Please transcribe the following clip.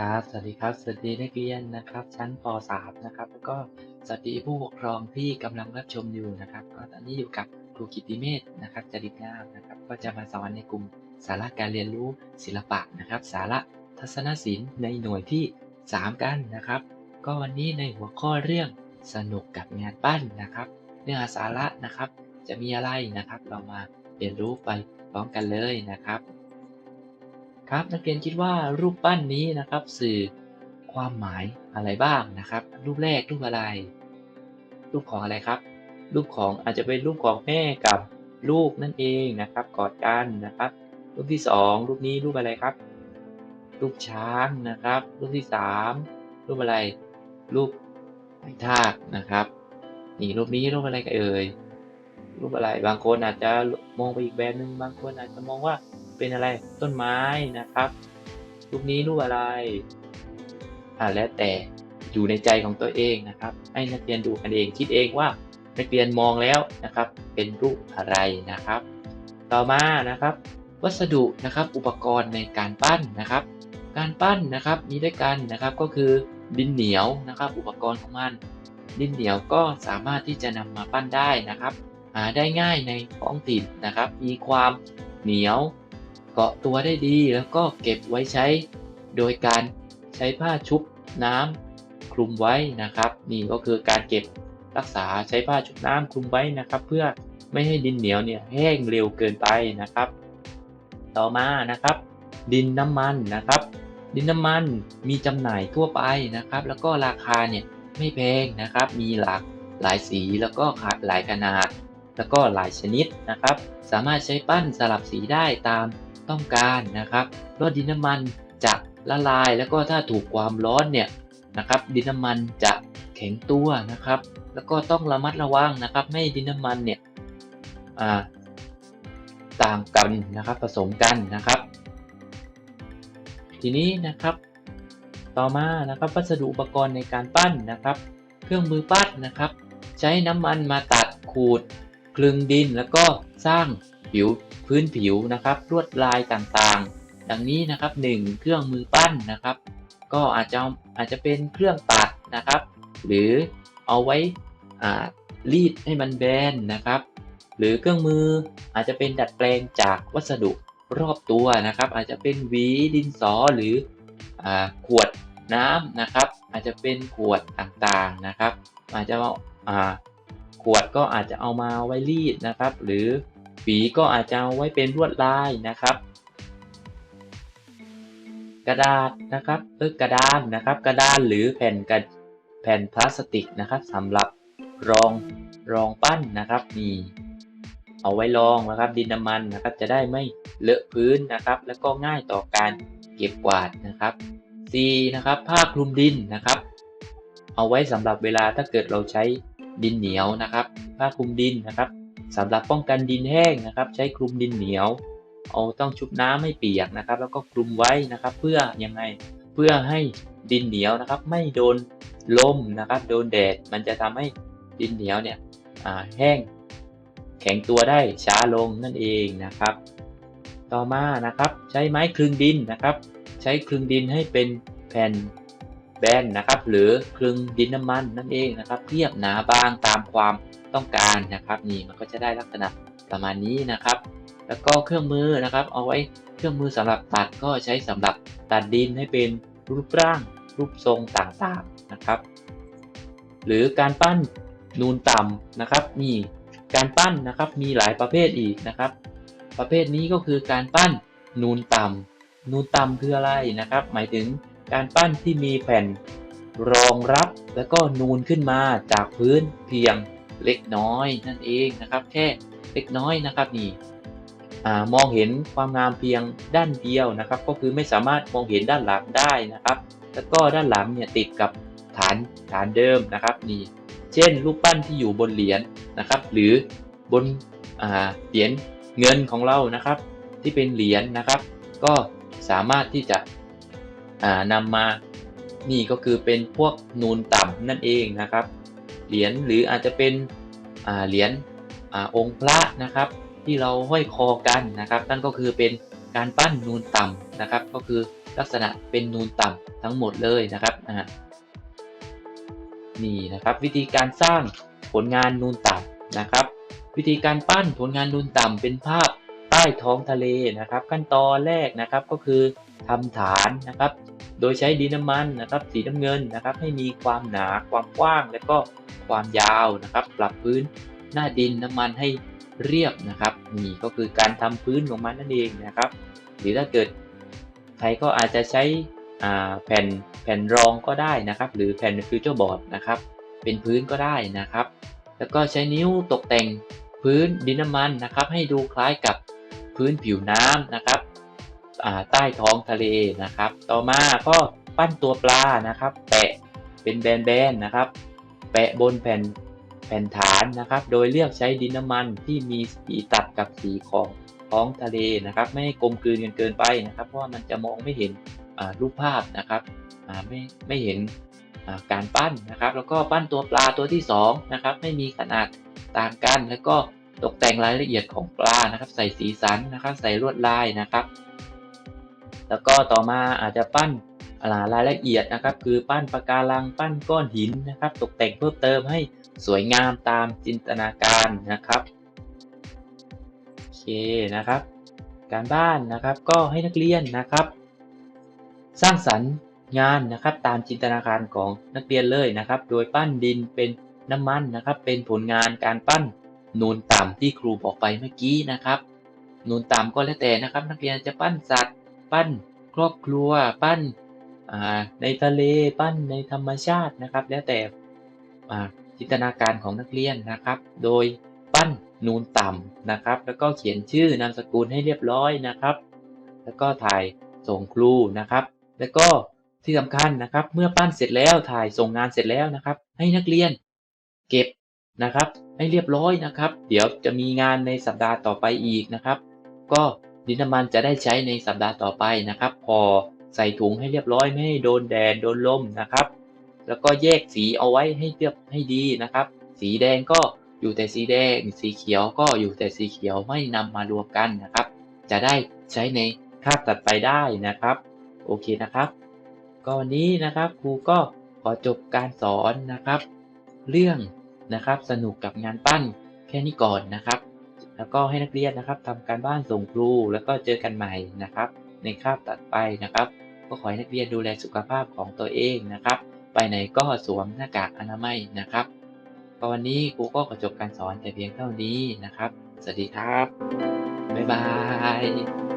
ครับ สวัสดีครับ สวัสดีนักเรียนนะครับ ชั้นป .3 นะครับ แล้วก็สวัสดีผู้ปกครองที่กำลังรับชมอยู่นะครับ ก็ตอนนี้อยู่กับครูกิตติเมธนะครับจริตงามนะครับ ก็จะมาสอนในกลุ่มสาระการเรียนรู้ศิลปะนะครับ สาระทัศนศิลป์ในหน่วยที่ 3 กันนะครับ ก็วันนี้ในหัวข้อเรื่องสนุกกับงานปั้นนะครับ เนื้อหาสาระนะครับ จะมีอะไรนะครับ เรามาเรียนรู้ไปพร้อมกันเลยนะครับ ครับ นักเรียนคิดว่ารูปปั้นนี้นะครับสื่อความหมายอะไรบ้างนะครับ รูปแรกรูปอะไร รูปของอะไรครับ รูปของอาจจะเป็นรูปของแม่กับลูกนั่นเองนะครับ กอดกันนะครับ รูปที่สองรูปนี้รูปอะไรครับ รูปช้างนะครับ รูปที่สามรูปอะไร รูปไม้ทากนะครับนี่รูปนี้รูปอะไรกันเอ่ยรูปอะไรบางคนอาจจะมองไปอีกแบบหนึ่งบางคนอาจจะมองว่า เป็นอะไรต้นไม้นะครับ รูปนี้รูปอะไรอ่าแล้วแต่อยู่ในใจของตัวเองนะครับ ให้นักเรียนดูกันเองคิดเองว่านักเรียนมองแล้วนะครับ เป็นรูปอะไรนะครับ ต่อมานะครับ วัสดุนะครับอุปกรณ์ในการปั้นนะครับ การปั้นนะครับมีด้วยกันนะครับก็คือดินเหนียวนะครับ อุปกรณ์ของมันดินเหนียวก็สามารถที่จะนำมาปั้นได้นะครับ หาได้ง่ายในท้องถิ่นนะครับ มีความเหนียว เกาะตัวได้ดีแล้วก็เก็บไว้ใช้ โดยการใช้ผ้าชุบน้ำคลุมไว้นะครับ นี่ก็คือการเก็บรักษาใช้ผ้าชุบน้ำคลุมไว้นะครับ เพื่อไม่ให้ดินเหนียวเนี่ยแห้งเร็วเกินไปนะครับ ต่อมานะครับ ดินน้ำมันนะครับ ดินน้ำมันมีจำหน่ายทั่วไปนะครับ แล้วก็ราคาเนี่ยไม่แพงนะครับ มีหลากหลายสีแล้วก็หลายขนาด แล้วก็หลายชนิดนะครับ สามารถใช้ปั้นสลับสีได้ตาม ต้องการนะครับเพราะดินน้ำมันจะละลายแล้วก็ถ้าถูกความร้อนเนี่ยนะครับดินน้ำมันจะแข็งตัวนะครับ แล้วก็ต้องระมัดระวังนะครับไม่ดินน้ำมันเนี่ยต่างกันนะครับผสมกันนะครับ ทีนี้นะครับ ต่อมานะครับวัสดุอุปกรณ์ในการปั้นนะครับ เครื่องมือปั้นนะครับ ใช้น้ำมันมาตัดขูด คลึงดินแล้วก็สร้าง ผิวพื้นผิวนะครับลวดลายต่างๆ ดังนี้นะครับ 1 เครื่องมือปั้นนะครับ ก็อาจจะอาจจะเป็นเครื่องตัดนะครับ หรือเอาไว้รีดให้มันแบนนะครับ หรือเครื่องมืออาจจะเป็นดัดแปลงจากวัสดุรอบตัวนะครับ อาจจะเป็นหวีดินสอหรืออขวดน้ำนะครับ อาจจะเป็นขวดต่างๆนะครับ อาจจะขวดก็อาจจะเอามาไว้รีดนะครับ หรือ ฝีก็อาจจะเอาไว้เป็นลวดลายนะครับ กระดาษนะครับเออกระดานนะครับ กระดานหรือแผ่นกระแผ่นพลาสติกนะครับสำหรับรองรองปั้นนะครับมีเอาไว้รองนะครับดินน้ำมันนะครับ จะได้ไม่เลอะพื้นนะครับ แล้วก็ง่ายต่อการเก็บกวาดนะครับ C นะครับผ้าคลุมดินนะครับ เอาไว้สำหรับเวลาถ้าเกิดเราใช้ดินเหนียวนะครับ ผ้าคลุมดินนะครับ สำหรับป้องกันดินแห้งนะครับ ใช้คลุมดินเหนียว เอาต้องชุบน้ำให้เปียกนะครับ แล้วก็คลุมไว้นะครับ เพื่อยังไงเพื่อให้ดินเหนียวนะครับ ไม่โดนลมนะครับ โดนแดดมันจะทำให้ดินเหนียวเนี่ยแห้งแข็งตัวได้ช้าลงนั่นเองนะครับ ต่อมานะครับใช้ไม้คลึงดินนะครับ ใช้คลึงดินให้เป็นแผ่นแบนนะครับ หรือคลึงดินน้ำมันนั่นเองนะครับเรียบหนาบางตามความ ต้องการนะครับนี่มันก็จะได้ลักษณะประมาณนี้นะครับ แล้วก็เครื่องมือนะครับ เอาไว้เครื่องมือสำหรับตัดก็ใช้สำหรับตัดดินให้เป็นรูปร่าง รูปทรงต่างๆนะครับ หรือการปั้นนูนต่ำนะครับนี่การปั้นนะครับมีหลายประเภทอีกนะครับ ประเภทนี้ก็คือการปั้นนูนต่ำนูนต่ำคืออะไรนะครับ หมายถึงการปั้นที่มีแผ่นรองรับ แล้วก็นูนขึ้นมาจากพื้นเพียง เล็กน้อยนั่นเองนะครับ แค่เล็กน้อยนะครับนี่มองเห็นความงามเพียงด้านเดียวนะครับ ก็คือไม่สามารถมองเห็นด้านหลังได้นะครับ แล้วก็ด้านหลังเนี่ยติดกับฐานฐานเดิมนะครับนี่เช่นรูปปั้นที่อยู่บนเหรียญนะครับ หรือบนเหรียญเงินของเรานะครับ ที่เป็นเหรียญนะครับ ก็สามารถที่จะนำมานี่ก็คือเป็นพวกนูนต่ำนั่นเองนะครับ เหรียญหรืออาจจะเป็นเหรียญองค์พระนะครับ ที่เราห้อยคอกันนะครับ นั่นก็คือเป็นการปั้นนูนต่ำนะครับ ก็คือลักษณะเป็นนูนต่ำทั้งหมดเลยนะครับนี่นะครับ วิธีการสร้างผลงานนูนต่ำนะครับ วิธีการปั้นผลงานนูนต่ำเป็นภาพใต้ท้องทะเลนะครับ ขั้นตอนแรกนะครับก็คือทำฐานนะครับ โดยใช้ดินน้ำมันนะครับ สีน้ำเงินนะครับ ให้มีความหนาความกว้าง และก็ ความยาวนะครับ ปรับพื้นหน้าดินน้ำมันให้เรียบนะครับ นี่ก็คือการทำพื้นของมันนั่นเองนะครับ หรือถ้าเกิดใครก็อาจจะใช้แผ่นแผ่นรองก็ได้นะครับ หรือแผ่นฟิวเจอร์บอร์ดนะครับ เป็นพื้นก็ได้นะครับ แล้วก็ใช้นิ้วตกแต่งพื้นดินน้ำมันนะครับ ให้ดูคล้ายกับพื้นผิวน้ำนะครับใต้ท้องทะเลนะครับ ต่อมาก็ปั้นตัวปลานะครับ แปะเป็นแบนๆนะครับ แปะบนแผ่นแผ่นฐานนะครับ โดยเลือกใช้ดินน้ำมันที่มีสีตัดกับสีของท้องทะเลนะครับ ไม่ให้กลมกลืนกันเกินไปนะครับ เพราะว่ามันจะมองไม่เห็นรูปภาพนะครับไม่ไม่เห็นการปั้นนะครับ แล้วก็ปั้นตัวปลาตัวที่สองนะครับไม่มีขนาดต่างกัน แล้วก็ตกแต่งรายละเอียดของปลานะครับ ใส่สีสันนะครับ ใส่ลวดลายนะครับ แล้วก็ต่อมาอาจจะปั้น รายละเอียดนะครับ คือปั้นปะการังปั้นก้อนหินนะครับ ตกแต่งเพิ่มเติมให้สวยงามตามจินตนาการนะครับโอเคนะครับ การบ้านนะครับก็ให้นักเรียนนะครับ สร้างสรรค์งานนะครับตามจินตนาการของนักเรียนเลยนะครับ โดยปั้นดินเป็นน้ำมันนะครับ เป็นผลงานการปั้นนูนต่ำที่ครูบอกไปเมื่อกี้นะครับ นูนต่ำก็แล้วแต่นะครับ นักเรียนจะปั้นสัตว์ ปั้นครอบครัว ปั้น ในทะเลปั้นในธรรมชาตินะครับ แล้วแต่จินตนาการของนักเรียนนะครับ โดยปั้นนูนต่ำนะครับ แล้วก็เขียนชื่อนามสกุลให้เรียบร้อยนะครับ แล้วก็ถ่ายส่งครูนะครับ แล้วก็ที่สำคัญนะครับ เมื่อปั้นเสร็จแล้วถ่ายส่งงานเสร็จแล้วนะครับ ให้นักเรียนเก็บนะครับ ให้เรียบร้อยนะครับ เดี๋ยวจะมีงานในสัปดาห์ต่อไปอีกนะครับ ก็ดินน้ำมันจะได้ใช้ในสัปดาห์ต่อไปนะครับ พอ ใส่ถุงให้เรียบร้อยไม่ให้โดนแดดโดนลมนะครับ แล้วก็แยกสีเอาไว้ให้เรียบให้ดีนะครับ สีแดงก็อยู่แต่สีแดง สีเขียวก็อยู่แต่สีเขียวไม่นำมารวมกันนะครับ จะได้ใช้ในคาบตัดไปได้นะครับ โอเคนะครับ ก็วันนี้นะครับครูก็ขอจบการสอนนะครับ เรื่องนะครับสนุกกับงานปั้นแค่นี้ก่อนนะครับ แล้วก็ให้นักเรียนนะครับทำการบ้านส่งครูแล้วก็เจอกันใหม่นะครับ ในคาบตัดไปนะครับ ก็ขอให้นักเรียนดูแลสุขภาพของตัวเองนะครับ ไปไหนก็สวมหน้ากากอนามัยนะครับวันนี้ครูก็ขอจบการสอนแต่เพียงเท่านี้นะครับ สวัสดีครับ บ๊ายบาย